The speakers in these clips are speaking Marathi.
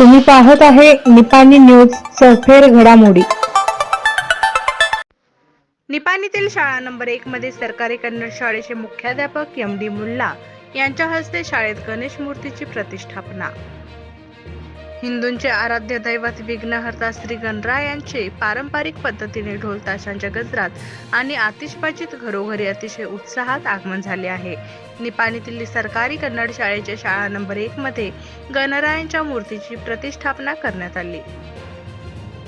तुम्ही पाहत आहे निपाणी न्यूज सफेर घडामोडी. निपाणीतील शाळा नंबर एक मध्ये सरकारी कन्नड शाळेचे मुख्याध्यापक एम डी मुल्ला यांच्या हस्ते शाळेत गणेश मूर्तीची प्रतिष्ठापना. हिंदूंचे आराध्य दैवत विघ्नहर्ता श्री गणराय यांचे पारंपरिक पद्धतीने ढोल ताशांच्या गजरात आणि आतिषबाजीत घरोघरी अतिशय उत्साहात आगमन झाले आहे. निपाणीतील सरकारी कन्नड शाळेच्या शाळा नंबर एक मध्ये गणरायांच्या मूर्तीची प्रतिष्ठापना करण्यात आली.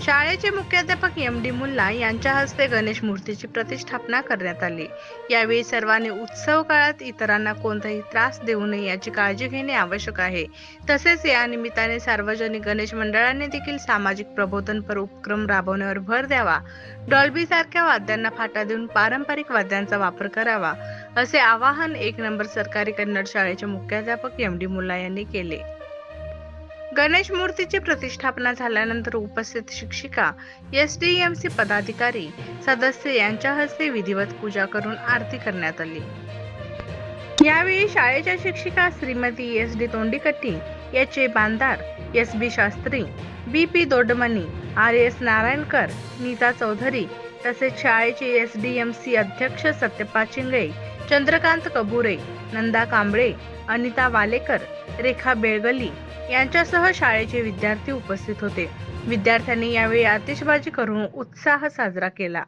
शाळेचे मुख्याध्यापक एम डी मुल्ला यांच्या हस्ते गणेश मूर्तीची प्रतिष्ठापना करण्यात आली. यावेळी सर्वांनी उत्सव काळात इतरांना कोणताही त्रास देऊ नये याची काळजी घेणे आवश्यक आहे. तसेच या निमित्ताने सार्वजनिक गणेश मंडळाने देखील सामाजिक प्रबोधनपर उपक्रम राबवण्यावर भर द्यावा. डॉल्बी सारख्या वाद्यांना फाटा देऊन पारंपरिक वाद्यांचा वापर करावा असे आवाहन एक नंबर सरकारी कन्नड शाळेचे मुख्याध्यापक एम डी मुल्ला यांनी केले. गणेश मूर्तीची प्रतिष्ठापना झाल्यानंतर उपस्थित शिक्षिका एस डी एम सी पदाधिकारी सदस्य यांच्या हस्ते विधिवत पूजा करून आरती करण्यात आली. यावेळी शाळेच्या शिक्षिका Shrimati S D Tondikatti H A Bandar S B Shastri B P Dodamani R S Narayankar Neeta Chaudhari तसेच शाळेचे एस डी एम सी अध्यक्ष सत्यपा चिंगळे चंद्रकांत कबुरे नंदा कांबळे अनिता वालेकर रेखा बेळगली यांच्यासह शाळेचे विद्यार्थी उपस्थित होते. विद्यार्थ्यांनी यावेळी आतिषबाजी करून उत्साह साजरा केला.